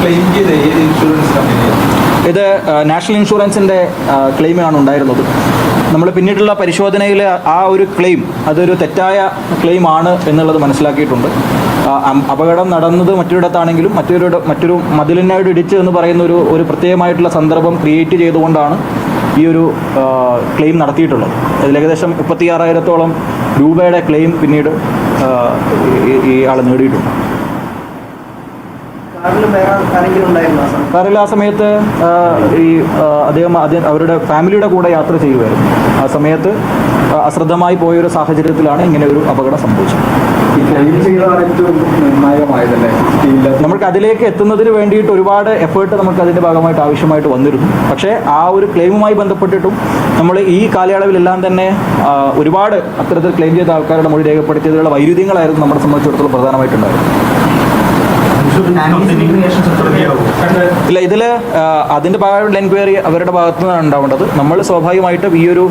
Claim ചെയ്ത് ഏത് insurance കമ്പനിയാണ് ഇത് നാഷണൽ ഇൻഷുറൻസിന്റെ ക്ലെയിമാണ് ഉണ്ടായിരുന്നത്. നമ്മൾ പിന്നീടുള്ള പരിശോധനയിൽ ആ ഒരു ക്ലെയിം അതൊരു തെറ്റായ ക്ലെയിം ആണ് എന്നുള്ളത് മനസ്സിലാക്കിയിട്ടുണ്ട്. അപകടം നടന്നത് മറ്റൊരിടത്താണെങ്കിലും മറ്റൊരു മറ്റൊരു മതിലിനായിട്ട് ഇടിച്ച് എന്ന് പറയുന്ന ഒരു ഒരു പ്രത്യേകമായിട്ടുള്ള സന്ദർഭം ക്രിയേറ്റ് ചെയ്തുകൊണ്ടാണ് ഈ ഒരു ക്ലെയിം നടത്തിയിട്ടുള്ളത്. അതിൽ ഏകദേശം മുപ്പത്തിയാറായിരത്തോളം രൂപയുടെ ക്ലെയിം പിന്നീട് ഈ ആൾ നേടിയിട്ടുണ്ട്. കാറിൽ ആ സമയത്ത്? ഈ അദ്ദേഹം അവരുടെ ഫാമിലിയുടെ കൂടെ യാത്ര ചെയ്യുമായിരുന്നു. ആ സമയത്ത് അശ്രദ്ധമായി പോയ ഒരു സാഹചര്യത്തിലാണ് ഇങ്ങനെ ഒരു അപകടം സംഭവിച്ചത്. നമുക്ക് അതിലേക്ക് എത്തുന്നതിന് വേണ്ടിയിട്ട് ഒരുപാട് എഫേർട്ട് നമുക്ക് അതിന്റെ ഭാഗമായിട്ട് ആവശ്യമായിട്ട് വന്നിരുന്നു. പക്ഷേ ആ ഒരു ക്ലെയിമുമായി ബന്ധപ്പെട്ടിട്ടും നമ്മൾ ഈ കാലയളവിലെല്ലാം തന്നെ ഒരുപാട് അത്തരത്തിൽ ക്ലെയിം ചെയ്ത ആൾക്കാരുടെ മൊഴി രേഖപ്പെടുത്തിയതിലുള്ള വൈരുദ്ധ്യങ്ങളായിരുന്നു നമ്മളെ സംബന്ധിച്ചിടത്തോളം പ്രധാനമായിട്ടുണ്ടായിരുന്നത്. ഇല്ല ഇതിൽ അതിന്റെ ഭാഗമായിട്ടുള്ള എൻക്വയറി അവരുടെ ഭാഗത്തു നിന്നാണ് ഉണ്ടാവേണ്ടത്. നമ്മൾ സ്വാഭാവികമായിട്ടും ഈ ഒരു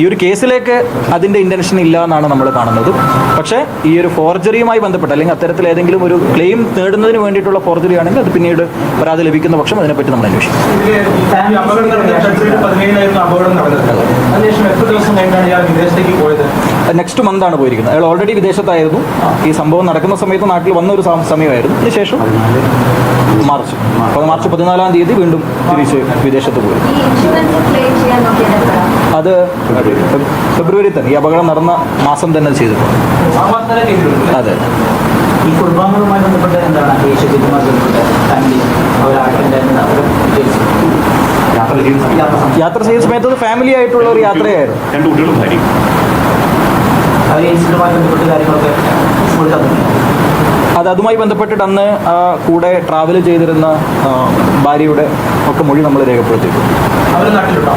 ഈ ഒരു കേസിലേക്ക് അതിന്റെ ഇന്റൻഷൻ ഇല്ല എന്നാണ് നമ്മൾ കാണുന്നത്. പക്ഷേ ഈ ഒരു ഫോർജറിയുമായി ബന്ധപ്പെട്ട് അല്ലെങ്കിൽ അത്തരത്തിൽ ഏതെങ്കിലും ഒരു ക്ലെയിം നേടുന്നതിന് വേണ്ടിയിട്ടുള്ള ഫോർജറി ആണെങ്കിൽ അത് പിന്നീട് പരാതി ലഭിക്കുന്ന പക്ഷം അതിനെപ്പറ്റി നമ്മൾ അന്വേഷിക്കും. അപകടം എത്ര ദിവസം വിദേശത്തേക്ക് നെക്സ്റ്റ് മന്ത് ആണ് പോയിരിക്കുന്നത്. അയാൾ ഓൾറെഡി വിദേശത്തായിരുന്നു. ഈ സംഭവം നടക്കുന്ന സമയത്ത് നാട്ടിൽ വന്ന ഒരു സമയമായിരുന്നു. അതിനുശേഷം മാർച്ച്. അപ്പോൾ മാർച്ച് പതിനാലാം തീയതി വീണ്ടും തിരിച്ച് വിദേശത്ത് പോയി. അത് ഫെബ്രുവരി തന്നെ. ഈ അപകടം നടന്ന മാസം തന്നെ ചെയ്തു ആ മാസം തന്നെ ചെയ്തിട്ടുണ്ട്. അതെ. ഈ കുടുംബാംഗങ്ങളുമായി ബന്ധപ്പെട്ട എന്താണ് ബന്ധപ്പെട്ട യാത്ര ചെയ്ത ചെയ്യുന്ന സമയത്ത് ഫാമിലി ആയിട്ടുള്ള ഒരു യാത്രയായിരുന്നു. രണ്ട് കുട്ടികളും ഈ ഇൻസിഡന്റുമായി ബന്ധപ്പെട്ട കാര്യങ്ങളൊക്കെ മൊഴി അത് അതുമായി ബന്ധപ്പെട്ടിട്ട് അന്ന് കൂടെ ട്രാവൽ ചെയ്തിരുന്ന ഭാര്യയുടെ ഒക്കെ മൊഴി നമ്മൾ രേഖപ്പെടുത്തിയിട്ടുണ്ട്. അവർ നാട്ടിലുണ്ടോ?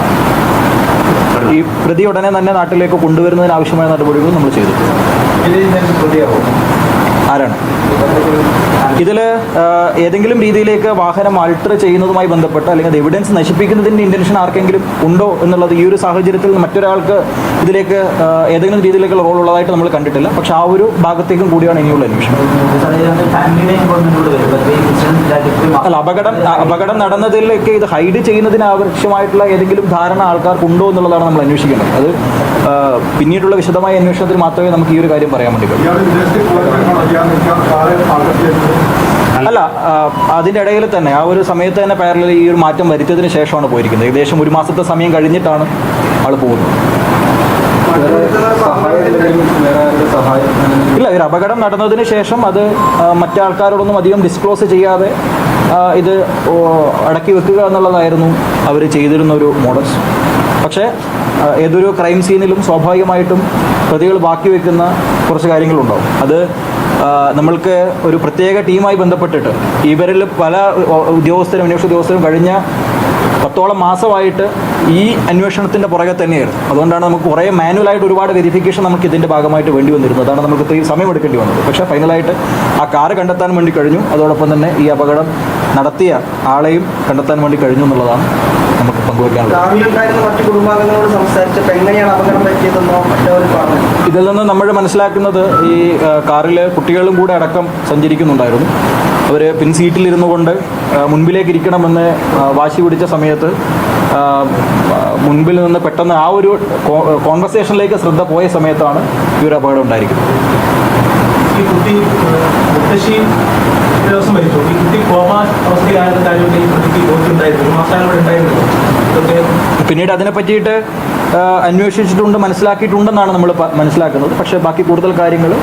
ഈ പ്രതി ഉടനെ തന്നെ നാട്ടിലേക്ക് കൊണ്ടുവരുന്നതിന് ആവശ്യമായ നടപടികൾ നമ്മൾ ചെയ്തിട്ടുണ്ട്. ആരാണ് ഇതിൽ ഏതെങ്കിലും രീതിയിലേക്ക് വാഹനം ആൾട്ടർ ചെയ്യുന്നതുമായി ബന്ധപ്പെട്ട് അല്ലെങ്കിൽ എവിഡൻസ് നശിപ്പിക്കുന്നതിന്റെ ഇന്റൻഷൻ ആർക്കെങ്കിലും ഉണ്ടോ എന്നുള്ളത് ഈ ഒരു സാഹചര്യത്തിൽ മറ്റൊരാൾക്ക് ഇതിലേക്ക് ഏതെങ്കിലും രീതിയിലേക്കുള്ള റോൾ ഉള്ളതായിട്ട് നമ്മൾ കണ്ടിട്ടില്ല. പക്ഷെ ആ ഒരു ഭാഗത്തേക്കും കൂടിയാണ് ഇനിയുള്ള അന്വേഷണം. അല്ല അപകടം അപകടം നടന്നതിലേക്ക് ഇത് ഹൈഡ് ചെയ്യുന്നതിന് ആവശ്യമായിട്ടുള്ള ഏതെങ്കിലും ധാരണ ആൾക്കാർക്കുണ്ടോ എന്നുള്ളതാണ് നമ്മൾ അന്വേഷിക്കുന്നത് അത് പിന്നീടുള്ള വിശദമായ അന്വേഷണത്തിൽ മാത്രമേ നമുക്ക് ഈ ഒരു കാര്യം പറയാൻ വേണ്ടി കഴിയൂ. അല്ല അതിന്റെ ഇടയിൽ തന്നെ ആ ഒരു സമയത്ത് തന്നെ പാരലിൽ ഈ ഒരു മാറ്റം വരുത്തിയതിന് ശേഷമാണ് പോയിരിക്കുന്നത്. ഏകദേശം ഒരു മാസത്തെ സമയം കഴിഞ്ഞിട്ടാണ് ആൾ പോകുന്നത്. ഇല്ല ഒരു അപകടം നടന്നതിന് ശേഷം അത് മറ്റാൾക്കാരോടൊന്നും അധികം ഡിസ്ക്ലോസ് ചെയ്യാതെ ഇത് അടക്കി വെക്കുക എന്നുള്ളതായിരുന്നു അവർ ചെയ്തിരുന്ന ഒരു മോഡൽസ് പക്ഷേ ഏതൊരു ക്രൈം സീനിലും സ്വാഭാവികമായിട്ടും പ്രതികൾ ബാക്കി വെക്കുന്ന കുറച്ച് കാര്യങ്ങളുണ്ടാവും. അത് നമ്മൾക്ക് ഒരു പ്രത്യേക ടീമായി ബന്ധപ്പെട്ടിട്ട് ഇവരിൽ പല ഉദ്യോഗസ്ഥരും അന്വേഷണ ഉദ്യോഗസ്ഥരും കഴിഞ്ഞ പത്തോളം മാസമായിട്ട് ഈ അന്വേഷണത്തിന്റെ പുറകെ തന്നെയായിരുന്നു. അതുകൊണ്ടാണ് നമുക്ക് കുറേ മാനുവലായിട്ട് ഒരുപാട് വെരിഫിക്കേഷൻ നമുക്ക് ഇതിന്റെ ഭാഗമായിട്ട് വേണ്ടി വന്നിരുന്നു അതാണ് നമുക്ക് ഇത്രയും സമയം എടുക്കേണ്ടി വന്നത്. പക്ഷേ ഫൈനലായിട്ട് ആ കാറ് കണ്ടെത്താൻ വേണ്ടി കഴിഞ്ഞു. അതോടൊപ്പം തന്നെ ഈ അപകടം നടത്തിയ ആളെയും കണ്ടെത്താൻ വേണ്ടി കഴിഞ്ഞു എന്നുള്ളതാണ് നമുക്ക് പങ്കുവയ്ക്കാനുള്ളത് ഇതിൽ നിന്ന് നമ്മൾ മനസ്സിലാക്കുന്നത് ഈ കാറിൽ കുട്ടികളും കൂടെ അടക്കം സഞ്ചരിക്കുന്നുണ്ടായിരുന്നു. അവർ പിൻസീറ്റിലിരുന്നു കൊണ്ട് മുൻപിലേക്ക് ഇരിക്കണമെന്ന് വാശി പിടിച്ച സമയത്ത് മുൻപിൽ നിന്ന് പെട്ടെന്ന് ആ ഒരു കോൺവെർസേഷനിലേക്ക് ശ്രദ്ധ പോയ സമയത്താണ് ഈ ഒരു അപകടം ഉണ്ടായിരിക്കുന്നത്. ഈ കുട്ടി മുത്തശ്ശി ഒരു ദിവസം മരിച്ചു? ഈ കുട്ടി കോമ കാര്യം ഈ ബോധ്യമുണ്ടായിരുന്നു ഉണ്ടായിരുന്നു പിന്നീട് അതിനെ പറ്റിയിട്ട് അന്വേഷിച്ചിട്ടുണ്ട് മനസ്സിലാക്കിയിട്ടുണ്ടെന്നാണ് നമ്മൾ മനസ്സിലാക്കുന്നത്. പക്ഷേ ബാക്കി കൂടുതൽ കാര്യങ്ങൾ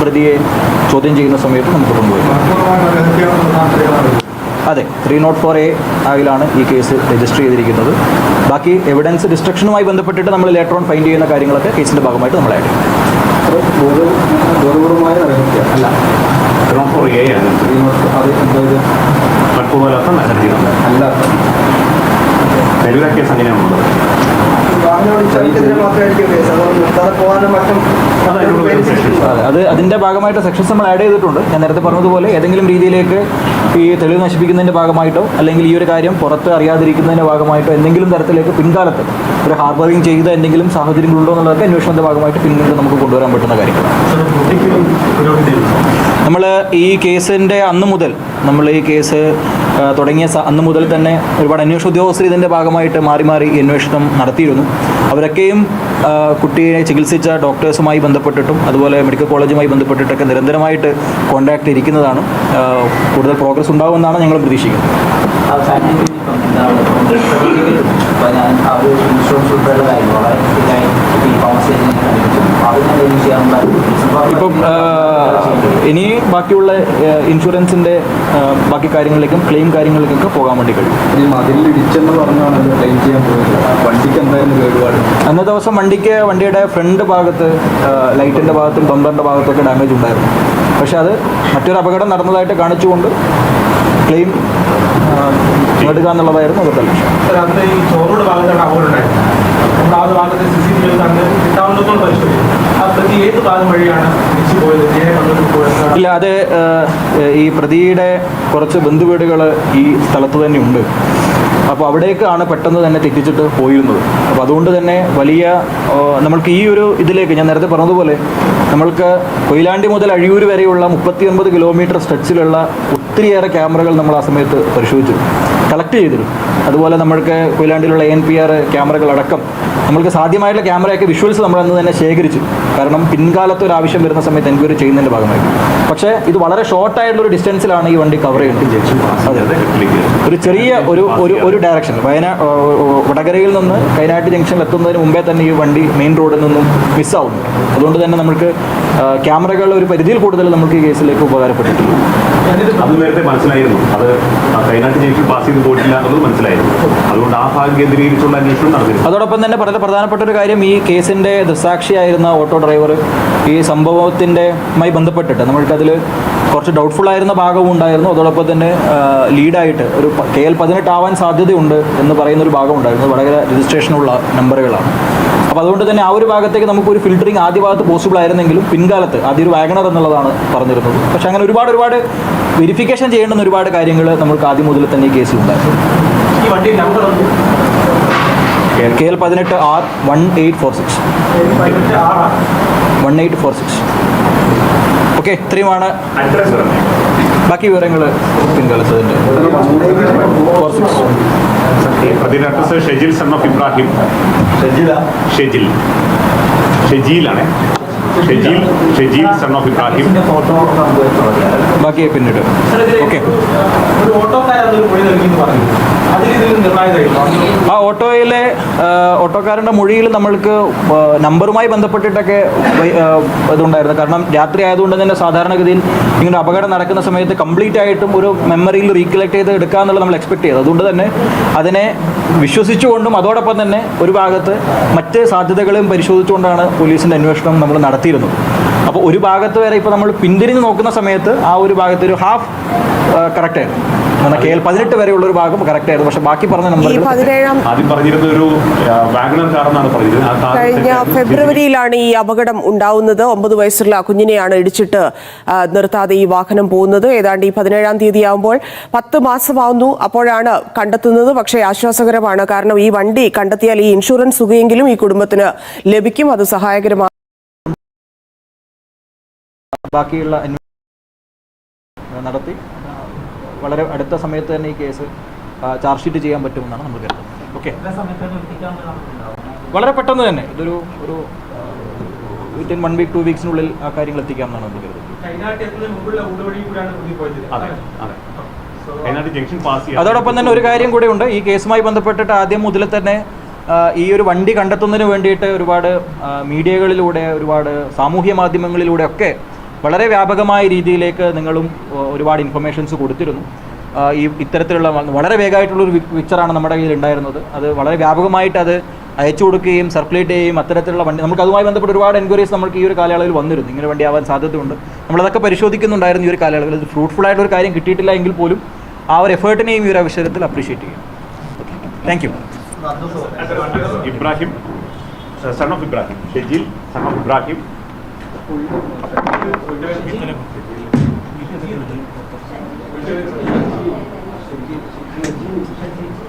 പ്രതിയെ ചോദ്യം ചെയ്യുന്ന സമയത്ത് നമുക്ക് കൊണ്ടുപോയി. നാട്ടിലാണ് അതെ ത്രീ നോട്ട് ഫോർ എ ആയിലാണ് ഈ കേസ് രജിസ്റ്റർ ചെയ്തിരിക്കുന്നത്. ബാക്കി എവിഡൻസ് ഡിസ്ട്രക്ഷനുമായി ബന്ധപ്പെട്ടിട്ട് നമ്മൾ ലേറ്റർ ഓൺ ഫൈൻഡ് ചെയ്യുന്ന കാര്യങ്ങളൊക്കെ കേസിന്റെ ഭാഗമായിട്ട് നമ്മൾ ആഡ് ചെയ്യും. ബോധപൂർവമായ രഹസ്യം അല്ല. ഫോർ എ ആണ്. അത് എന്താ ഇത്? മനഃപൂർവമല്ലാത്ത നശിപ്പിക്കുന്നത് അല്ല. കേസ് അങ്ങനെയാണുള്ളത് അത് അതിന്റെ ഭാഗമായിട്ട് സെക്ഷൻസ് നമ്മൾ ആഡ് ചെയ്തിട്ടുണ്ട്. ഞാൻ നേരത്തെ പറഞ്ഞതുപോലെ ഏതെങ്കിലും രീതിയിലേക്ക് ഈ തെളിവ് നശിപ്പിക്കുന്നതിന്റെ ഭാഗമായിട്ടോ അല്ലെങ്കിൽ ഈ ഒരു കാര്യം പുറത്ത് അറിയാതിരിക്കുന്നതിന്റെ ഭാഗമായിട്ടോ എന്തെങ്കിലും തരത്തിലേക്ക് പിൻകാലത്ത് ഒരു ഹാർബറിങ് ചെയ്ത എന്തെങ്കിലും സാഹചര്യങ്ങളുണ്ടോ എന്നുള്ളതൊക്കെ അന്വേഷണത്തിന്റെ ഭാഗമായിട്ട് പിന്നീട് നമുക്ക് കൊണ്ടുവരാൻ പറ്റുന്ന കാര്യങ്ങളാണ്. നമ്മൾ ഈ കേസിന്റെ അന്ന് മുതൽ നമ്മൾ ഈ കേസ് തുടങ്ങിയ അന്ന് മുതൽ തന്നെ ഒരുപാട് അന്വേഷണ ഉദ്യോഗസ്ഥർ ഇതിന്റെ ഭാഗമായിട്ട് മാറി മാറി അന്വേഷണം നടത്തിയിരുന്നു. അവരൊക്കെയും കുട്ടിയെ ചികിത്സിച്ച ഡോക്ടേഴ്സുമായി ബന്ധപ്പെട്ടിട്ടും അതുപോലെ മെഡിക്കൽ കോളേജുമായി ബന്ധപ്പെട്ടിട്ടൊക്കെ നിരന്തരമായിട്ട് കോൺടാക്ട് ഇരിക്കുന്നതാണ്. കൂടുതൽ പ്രോഗ്രസ് ഉണ്ടാകുമെന്നാണ് ഞങ്ങൾ പ്രതീക്ഷിക്കുന്നത്. ഇപ്പം ഇനി ബാക്കിയുള്ള ഇൻഷുറൻസിന്റെ ബാക്കി കാര്യങ്ങളിലേക്കും ക്ലെയിം കാര്യങ്ങളിലേക്കൊക്കെ പോകാൻ വേണ്ടി കഴിയും. ഇടിച്ചെന്ന് പറഞ്ഞാണ് ക്ലെയിം ചെയ്യാൻ പോയത് വണ്ടിക്ക് എന്തായാലും കേടുപാട്. അന്നത്തെ ദിവസം വണ്ടിക്ക് വണ്ടിയുടെ ഫ്രണ്ട് ഭാഗത്ത് ലൈറ്റിന്റെ ഭാഗത്തും ബമ്പറിന്റെ ഭാഗത്തൊക്കെ ഡാമേജ് ഉണ്ടായിരുന്നു. പക്ഷെ അത് മറ്റൊരു അപകടം നടന്നതായിട്ട് കാണിച്ചുകൊണ്ട് ക്ലെയിം നേടുക എന്നുള്ളതായിരുന്നു അവരുടെ ലക്ഷ്യം. അന്ന് ഭാഗത്താണ് അന്ന് പ്രതി ഏത് പോയത്? ഇല്ല അത് ഈ പ്രതിയുടെ കുറച്ച് ബന്ധുവീടുകൾ ഈ സ്ഥലത്ത് തന്നെ ഉണ്ട്. അപ്പോൾ അവിടേക്കാണ് പെട്ടെന്ന് തന്നെ തെറ്റിച്ചിട്ട് പോയിരുന്നത്. അപ്പോൾ അതുകൊണ്ട് തന്നെ വലിയ നമ്മൾക്ക് ഈ ഒരു ഇതിലേക്ക് ഞാൻ നേരത്തെ പറഞ്ഞതുപോലെ നമ്മൾക്ക് കൊയിലാണ്ടി മുതൽ അഴിയൂർ വരെയുള്ള മുപ്പത്തിയൊൻപത് കിലോമീറ്റർ സ്ട്രെച്ചിലുള്ള ഒത്തിരിയേറെ ക്യാമറകൾ നമ്മൾ ആ സമയത്ത് പരിശോധിച്ചു കളക്ട് ചെയ്തിരുന്നു. അതുപോലെ നമ്മൾക്ക് കൊയിലാണ്ടിലുള്ള എൻ പി ആർ ക്യാമറകളടക്കം നമ്മൾക്ക് സാധ്യമായിട്ടുള്ള ക്യാമറയൊക്കെ വിഷ്വൽസ് നമ്മൾ അന്ന് തന്നെ ശേഖരിച്ചു. കാരണം പിൻകാലത്ത് ഒരു ആവശ്യം വരുന്ന സമയത്ത് എൻക്വയറി ചെയ്യുന്നതിന്റെ ഭാഗമായി പക്ഷേ ഇത് വളരെ ഷോർട്ടായിട്ടുള്ള ഒരു ഡിസ്റ്റൻസിലാണ് ഈ വണ്ടി കവർ ചെയ്യുന്നത് ഒരു ചെറിയ ഒരു ഒരു ഒരു ഡയറക്ഷൻ വയനാ വടകരയിൽ നിന്ന് കൈനാട്ട് ജംഗ്ഷനിൽ എത്തുന്നതിന് മുമ്പേ തന്നെ ഈ വണ്ടി മെയിൻ റോഡിൽ നിന്നും മിസ്സാവുന്നു അതുകൊണ്ട് തന്നെ നമുക്ക് ക്യാമറകൾ ഒരു പരിധിയിൽ കൂടുതൽ നമുക്ക് ഈ കേസിലേക്ക് ഉപകാരപ്പെട്ടിട്ടുണ്ട്. അത് നേരത്തെ മനസ്സിലായിരുന്നു. അത് കൈനാട്ട് പാസ് ചെയ്ത് പോയിട്ടില്ല എന്നുള്ളത് മനസ്സിലായിരുന്നു. അതുകൊണ്ട് ആ ഭാഗം കേന്ദ്രീകരിച്ചുള്ള അന്വേഷണം നടന്നിരുന്നു. അതോടൊപ്പം തന്നെ വളരെ പ്രധാനപ്പെട്ട ഒരു കാര്യം ഈ കേസിന്റെ ദൃസാക്ഷിയായിരുന്ന ഓട്ടോ ഡ്രൈവർ ഈ സംഭവത്തിന്റെ മായി ബന്ധപ്പെട്ടിട്ട് നമ്മൾക്കതിൽ കുറച്ച് ഡൗട്ട്ഫുൾ ആയിരുന്ന ഭാഗവും ഉണ്ടായിരുന്നു. അതോടൊപ്പം തന്നെ ലീഡായിട്ട് ഒരു കെ എൽ പതിനെട്ട് ആവാൻ സാധ്യതയുണ്ട് എന്ന് പറയുന്ന ഒരു ഭാഗം ഉണ്ടായിരുന്നു. വളരെ രജിസ്ട്രേഷനുള്ള നമ്പറുകളാണ് അപ്പോൾ അതുകൊണ്ട് തന്നെ ആ ഒരു ഭാഗത്തേക്ക് നമുക്കൊരു ഫിൽറ്ററിങ് ആദ്യ ഭാഗത്ത് പോസിബിൾ ആയിരുന്നെങ്കിലും പിൻകാലത്ത് ആദ്യം വാഗണർ എന്നുള്ളതാണ് പറഞ്ഞിരുന്നത്. പക്ഷെ അങ്ങനെ ഒരുപാട് ഒരുപാട് വെരിഫിക്കേഷൻ ചെയ്യേണ്ടുന്ന ഒരുപാട് കാര്യങ്ങൾ നമുക്ക് ആദ്യം മുതൽ തന്നെ ഈ കേസിലുണ്ടായിരുന്നു ഉണ്ടായിരുന്നു. കെ എൽ പതിനെട്ട് R one eight four six. One eight four six. Okay ഇത്രയുമാണ് ബാക്കി വിവരങ്ങൾ പിൻകാലത്തതിന്റെ ഫോർ സിക്സ് അതിന്റെ address Shejil son of Ibrahim. Shejil. ഷെജീലാണ് Shejeel Shejeel son of Ibrahim. ബാക്കി പിന്നീട് ഓക്കെ. ആ ഓട്ടോയിലെ ഓട്ടോക്കാരന്റെ മൊഴിയിൽ നമ്മൾക്ക് നമ്പറുമായി ബന്ധപ്പെട്ടിട്ടൊക്കെ ഇതുണ്ടായിരുന്നു. കാരണം രാത്രി ആയതുകൊണ്ട് തന്നെ സാധാരണഗതിയിൽ ഇങ്ങനെ അപകടം നടക്കുന്ന സമയത്ത് കംപ്ലീറ്റ് ആയിട്ടും ഒരു മെമ്മറിയിൽ റീകളക്ട് ചെയ്ത് എടുക്കുക എന്നുള്ളത് നമ്മൾ എക്സ്പെക്ട് ചെയ്തത് അതുകൊണ്ട് തന്നെ അതിനെ വിശ്വസിച്ചുകൊണ്ടും അതോടൊപ്പം തന്നെ ഒരു ഭാഗത്ത് മറ്റ് സാധ്യതകളെയും പരിശോധിച്ചുകൊണ്ടാണ് പോലീസിന്റെ അന്വേഷണം നമ്മൾ നടത്തിയിരുന്നത് അപ്പോൾ ഒരു ഭാഗത്ത് വരെ ഇപ്പോൾ നമ്മൾ പിന്തിരിഞ്ഞ് നോക്കുന്ന സമയത്ത് ആ ഒരു ഭാഗത്ത് ഒരു ഹാഫ് കറക്റ്റ് ആയിരുന്നു. എന്നാൽ കെ എൽ പതിനെട്ട് വരെയുള്ള ഒരു ഭാഗം കറക്റ്റ് ആയിരുന്നു. പക്ഷേ ബാക്കി പറഞ്ഞ ആദ്യം പറഞ്ഞിരുന്ന ഒരു വാഗണർ കാർ കഴിഞ്ഞ ഫെബ്രുവരിയിലാണ് ഈ അപകടം ഉണ്ടാവുന്നത്. ഒമ്പത് വയസ്സുള്ള കുഞ്ഞിനെയാണ് ഇടിച്ചിട്ട് നിർത്താതെ ഈ വാഹനം പോകുന്നത്. ഏതാണ്ട് ഈ പതിനേഴാം തീയതി ആകുമ്പോൾ പത്ത് മാസമാവുന്നു അപ്പോഴാണ് കണ്ടെത്തുന്നത്. പക്ഷേ ആശ്വാസകരമാണ്. കാരണം ഈ വണ്ടി കണ്ടെത്തിയാൽ ഈ ഇൻഷുറൻസ് തുകയെങ്കിലും ഈ കുടുംബത്തിന് ലഭിക്കും. അത് സഹായകരമാണ് ബാക്കിയുള്ള അന്വേഷണം നടത്തി. വളരെ അടുത്ത സമയത്ത് തന്നെ ഈ കേസ് ചാർജ് ഷീറ്റ് ചെയ്യാൻ പറ്റുമെന്നാണ് നമ്മൾ കരുതുന്നത്. ഓക്കെ വളരെ പെട്ടെന്ന് തന്നെ. ഇതൊരു ഒരു വിത്തിൻ വൺ വീക്ക് ടു വീക്സിനുള്ളിൽ ആ കാര്യങ്ങൾ എത്തിക്കാമെന്നാണ് നമ്മൾ കരുതുന്നത്. അതെ അതെ. അതോടൊപ്പം തന്നെ ഒരു കാര്യം കൂടെ ഉണ്ട്. ഈ കേസുമായി ബന്ധപ്പെട്ടിട്ട് ആദ്യം മുതൽ തന്നെ ഈ ഒരു വണ്ടി കണ്ടെത്തുന്നതിന് വേണ്ടിയിട്ട് ഒരുപാട് മീഡിയകളിലൂടെ ഒരുപാട് സാമൂഹ്യ മാധ്യമങ്ങളിലൂടെ ഒക്കെ വളരെ വ്യാപകമായ രീതിയിലേക്ക് നിങ്ങളും ഒരുപാട് ഇൻഫർമേഷൻസ് കൊടുത്തിരുന്നു. ഈ ഇത്തരത്തിലുള്ള വളരെ വേഗമായിട്ടുള്ളൊരു പിക്ചറാണ് നമ്മുടെ കയ്യിൽ ഉണ്ടായിരുന്നത്. അത് വളരെ വ്യാപകമായിട്ട് അത് അയച്ചു കൊടുക്കുകയും സർക്കുലേറ്റ് ചെയ്യുകയും അത്തരത്തിലുള്ള വണ്ടി നമുക്ക് അതുമായി ബന്ധപ്പെട്ട് ഒരുപാട് എൻക്വയറീസ് നമുക്ക് ഈ ഒരു കാലയളവിൽ വന്നിരുന്നു. ഇങ്ങനെ വണ്ടി ആവാൻ സാധ്യതയുണ്ട്. നമ്മളതൊക്കെ പരിശോധിക്കുന്നുണ്ടായിരുന്നു ഈ ഒരു കാലയളവിൽ. ഇത് ഫ്രൂട്ട്ഫുൾ ആയിട്ട് ഒരു കാര്യം കിട്ടിയിട്ടില്ല എങ്കിൽ പോലും ആ ഒരു എഫേർട്ടിനെയും ഈ ഒരു അവസരത്തിൽ അപ്രീഷിയേറ്റ് ചെയ്യും thank you Ibrahim son of Ibrahim Shejil son of Ibrahim. Thank you.